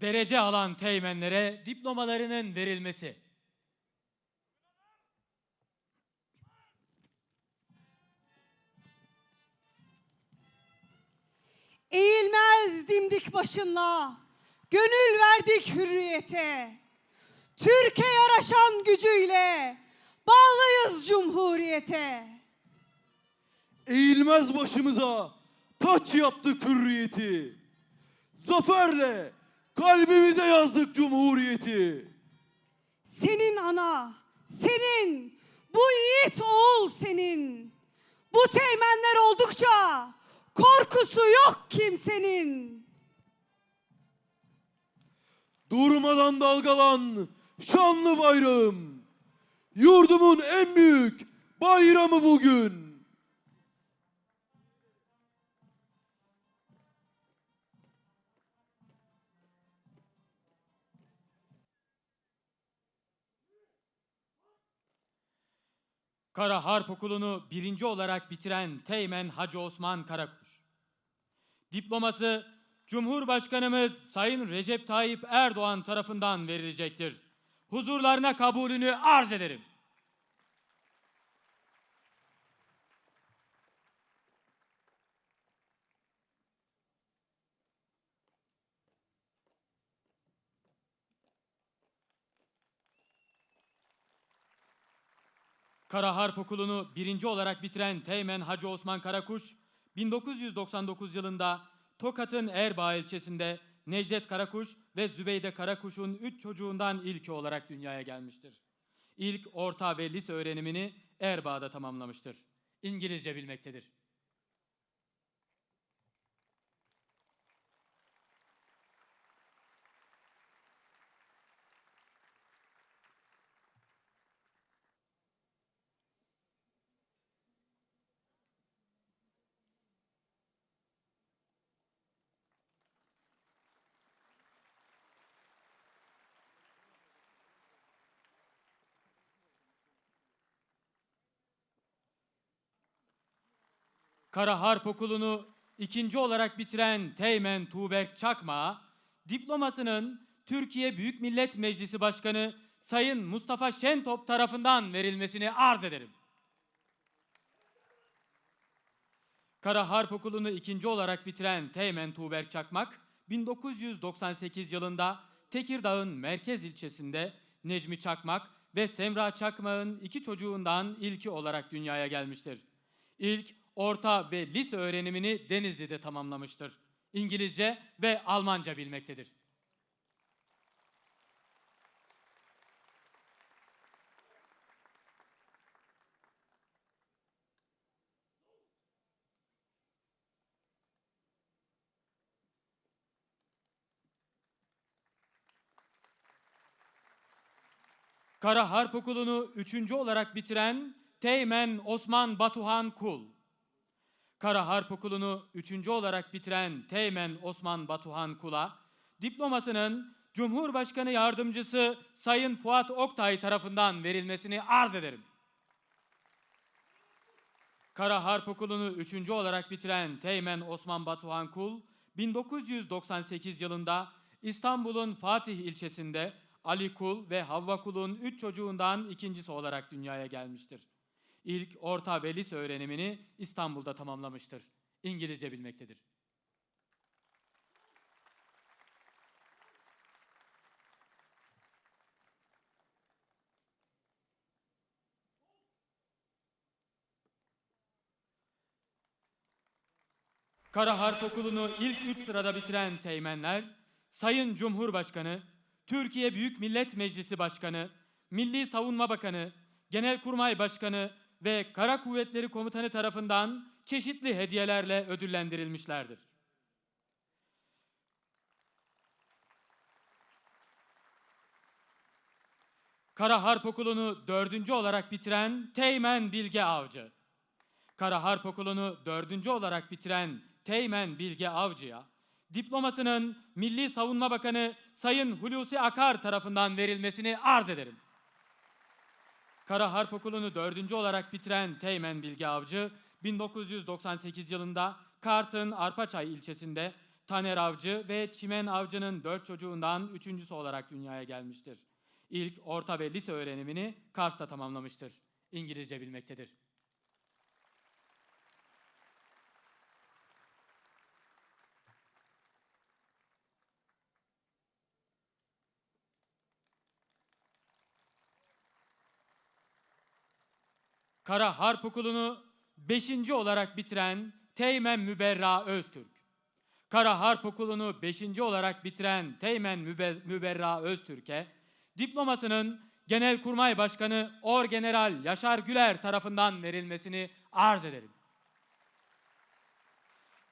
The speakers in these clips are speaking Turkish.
Derece alan teğmenlere diplomalarının verilmesi. Eğilmez dimdik başınla, gönül verdik hürriyete. Türkiye yaraşan gücüyle, bağlıyız cumhuriyete. Eğilmez başımıza taç yaptık hürriyeti. Zaferle kalbimize yazdık cumhuriyeti. Senin ana, senin, bu yiğit oğul senin. Bu teğmenler oldukça korkusu yok kimsenin. Durmadan dalgalan şanlı bayrağım. Yurdumun en büyük bayramı bugün. Kara Harp Okulu'nu birinci olarak bitiren Teğmen Hacı Osman Karakuş. Diploması Cumhurbaşkanımız Sayın Recep Tayyip Erdoğan tarafından verilecektir. Huzurlarına kabulünü arz ederim. Kara Harp Okulu'nu birinci olarak bitiren Teğmen Hacı Osman Karakuş, 1999 yılında Tokat'ın Erbaa ilçesinde Necdet Karakuş ve Zübeyde Karakuş'un üç çocuğundan ilki olarak dünyaya gelmiştir. İlk, orta ve lise öğrenimini Erbaa'da tamamlamıştır. İngilizce bilmektedir. Kara Harp Okulu'nu ikinci olarak bitiren Teğmen Tuğberk Çakma, diplomasının Türkiye Büyük Millet Meclisi Başkanı Sayın Mustafa Şentop tarafından verilmesini arz ederim. Kara Harp Okulu'nu ikinci olarak bitiren Teğmen Tuğberk Çakmak, 1998 yılında Tekirdağ'ın merkez ilçesinde Necmi Çakmak ve Semra Çakmak'ın iki çocuğundan ilki olarak dünyaya gelmiştir. İlk, orta ve lise öğrenimini Denizli'de tamamlamıştır. İngilizce ve Almanca bilmektedir. Kara Harp Okulu'nu üçüncü olarak bitiren Teğmen Osman Batuhan Kul. Kara Harp Okulu'nu üçüncü olarak bitiren Teğmen Osman Batuhan Kul'a, diplomasının Cumhurbaşkanı Yardımcısı Sayın Fuat Oktay tarafından verilmesini arz ederim. Kara Harp Okulu'nu üçüncü olarak bitiren Teğmen Osman Batuhan Kul, 1998 yılında İstanbul'un Fatih ilçesinde Ali Kul ve Havva Kul'un üç çocuğundan ikincisi olarak dünyaya gelmiştir. İlk, orta ve lise öğrenimini İstanbul'da tamamlamıştır. İngilizce bilmektedir. Kara Harp Okulu'nu ilk üç sırada bitiren teğmenler, Sayın Cumhurbaşkanı, Türkiye Büyük Millet Meclisi Başkanı, Milli Savunma Bakanı, Genelkurmay Başkanı ve Kara Kuvvetleri Komutanı tarafından çeşitli hediyelerle ödüllendirilmişlerdir. Kara Harp Okulu'nu dördüncü olarak bitiren Teğmen Bilge Avcı. Kara Harp Okulu'nu dördüncü olarak bitiren Teğmen Bilge Avcı'ya diplomasının Milli Savunma Bakanı Sayın Hulusi Akar tarafından verilmesini arz ederim. Kara Harp Okulu'nu dördüncü olarak bitiren Teğmen Bilge Avcı, 1998 yılında Kars'ın Arpaçay ilçesinde Taner Avcı ve Çimen Avcı'nın dört çocuğundan üçüncüsü olarak dünyaya gelmiştir. İlk orta ve lise öğrenimini Kars'ta tamamlamıştır. İngilizce bilmektedir. Kara Harp Okulu'nu 5. olarak bitiren Teğmen Müberra Öztürk. Kara Harp Okulu'nu 5. olarak bitiren Teğmen Mübe- Müberra Öztürk'e diplomasının Genelkurmay Başkanı Orgeneral Yaşar Güler tarafından verilmesini arz ederim.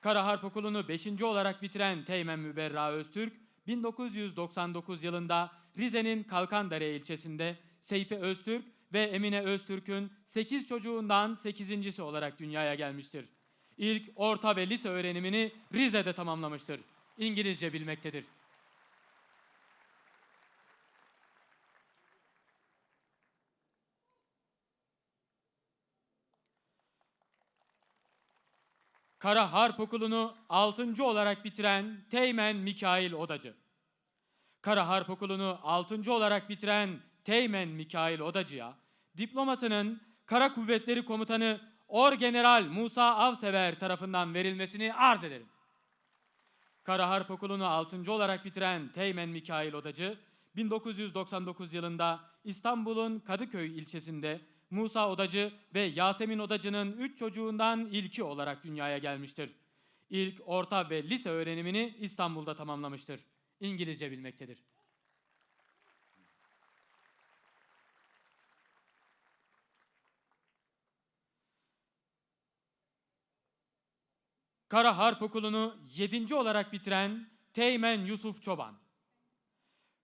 Kara Harp Okulu'nu 5. olarak bitiren Teğmen Müberra Öztürk, 1999 yılında Rize'nin Kalkandere ilçesinde Seyfi Öztürk ve Emine Öztürk'ün 8 çocuğundan 8.si olarak dünyaya gelmiştir. İlk orta ve lise öğrenimini Rize'de tamamlamıştır. İngilizce bilmektedir. Kara Harp Okulu'nu 6. olarak bitiren Teğmen Mikail Odacı. Kara Harp Okulu'nu 6. olarak bitiren Teğmen Mikail Odacı'ya diplomasının Kara Kuvvetleri Komutanı Orgeneral Musa Avsever tarafından verilmesini arz ederim. Kara Harp Okulu'nu 6. olarak bitiren Teğmen Mikail Odacı, 1999 yılında İstanbul'un Kadıköy ilçesinde Musa Odacı ve Yasemin Odacı'nın üç çocuğundan ilki olarak dünyaya gelmiştir. İlk, orta ve lise öğrenimini İstanbul'da tamamlamıştır. İngilizce bilmektedir. Kara Harp Okulu'nu 7. olarak bitiren Teğmen Yusuf Çoban.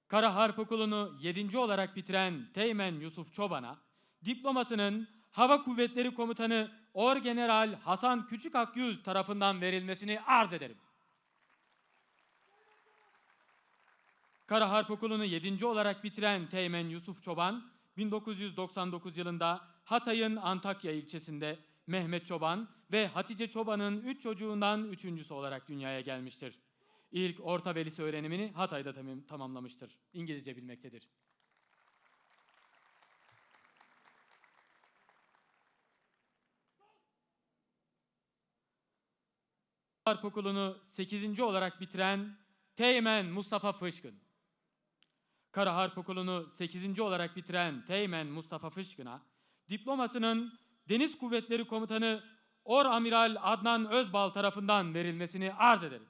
Kara Harp Okulu'nu 7. olarak bitiren Teğmen Yusuf Çoban'a diplomasının Hava Kuvvetleri Komutanı Orgeneral Hasan Küçük Akyüz tarafından verilmesini arz ederim. Kara Harp Okulu'nu 7. olarak bitiren Teğmen Yusuf Çoban, 1999 yılında Hatay'ın Antakya ilçesinde Mehmet Çoban ve Hatice Çoban'ın üç çocuğundan üçüncüsü olarak dünyaya gelmiştir. İlk orta ve lise öğrenimini Hatay'da tamam- tamamlamıştır. İngilizce bilmektedir. Harp Okulu'nu 8. olarak bitiren Teğmen Mustafa Fışkın. Kara Harp Okulu'nu 8. olarak bitiren Teğmen Mustafa Fışkın'a diplomasının Deniz Kuvvetleri Komutanı Or Amiral Adnan Özbal tarafından verilmesini arz ederim.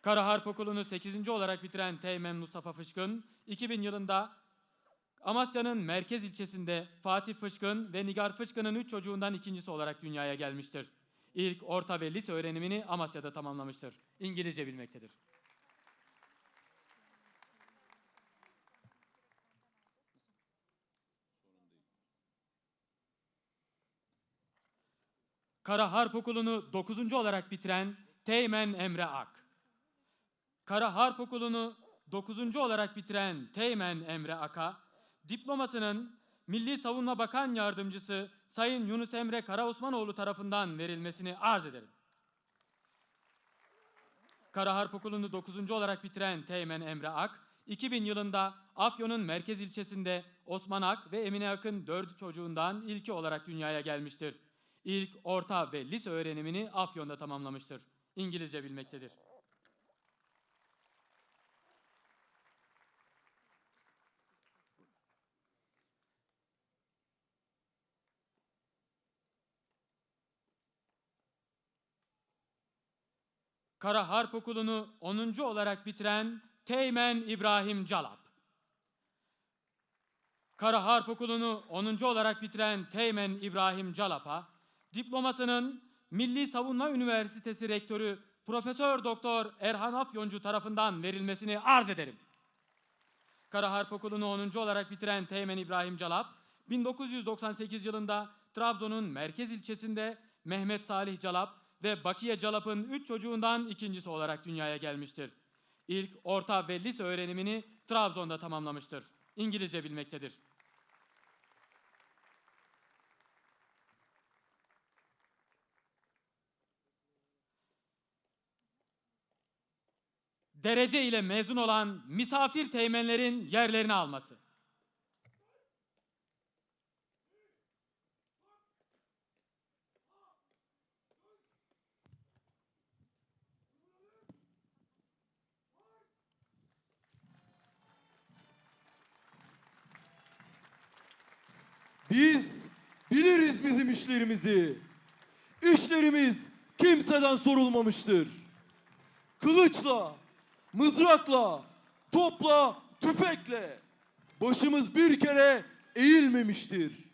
Kara Harp Okulu'nu 8. olarak bitiren Teğmen Mustafa Fışkın, 2000 yılında Amasya'nın merkez ilçesinde Fatih Fışkın ve Nigar Fışkın'ın üç çocuğundan ikincisi olarak dünyaya gelmiştir. İlk, orta ve lise öğrenimini Amasya'da tamamlamıştır. İngilizce bilmektedir. Kara Harp Okulu'nu 9. olarak bitiren Teğmen Emre Ak. Kara Harp Okulu'nu 9. olarak bitiren Teğmen Emre Ak'a diplomasının Milli Savunma Bakan Yardımcısı Sayın Yunus Emre Karaosmanoğlu tarafından verilmesini arz ederim. Kara Harp Okulu'nu 9. olarak bitiren Teğmen Emre Ak, 2000 yılında Afyon'un merkez ilçesinde Osman Ak ve Emine Ak'ın dördü çocuğundan ilki olarak dünyaya gelmiştir. İlk, orta ve lise öğrenimini Afyon'da tamamlamıştır. İngilizce bilmektedir. Kara Harp Okulu'nu 10. olarak bitiren Teğmen İbrahim Calap. Kara Harp Okulu'nu 10. olarak bitiren Teğmen İbrahim Calap'a diplomasının Milli Savunma Üniversitesi Rektörü Profesör Doktor Erhan Afyoncu tarafından verilmesini arz ederim. Kara Harp Okulu'nu 10. olarak bitiren Teğmen İbrahim Calap, 1998 yılında Trabzon'un merkez ilçesinde Mehmet Salih Calap ve Bakiye Calap'ın üç çocuğundan ikincisi olarak dünyaya gelmiştir. İlk, orta ve lise öğrenimini Trabzon'da tamamlamıştır. İngilizce bilmektedir. Derece ile mezun olan misafir teğmenlerin yerlerini alması. Biz biliriz bizim işlerimizi. İşlerimiz kimseden sorulmamıştır. Kılıçla, mızrakla, topla, tüfekle başımız bir kere eğilmemiştir.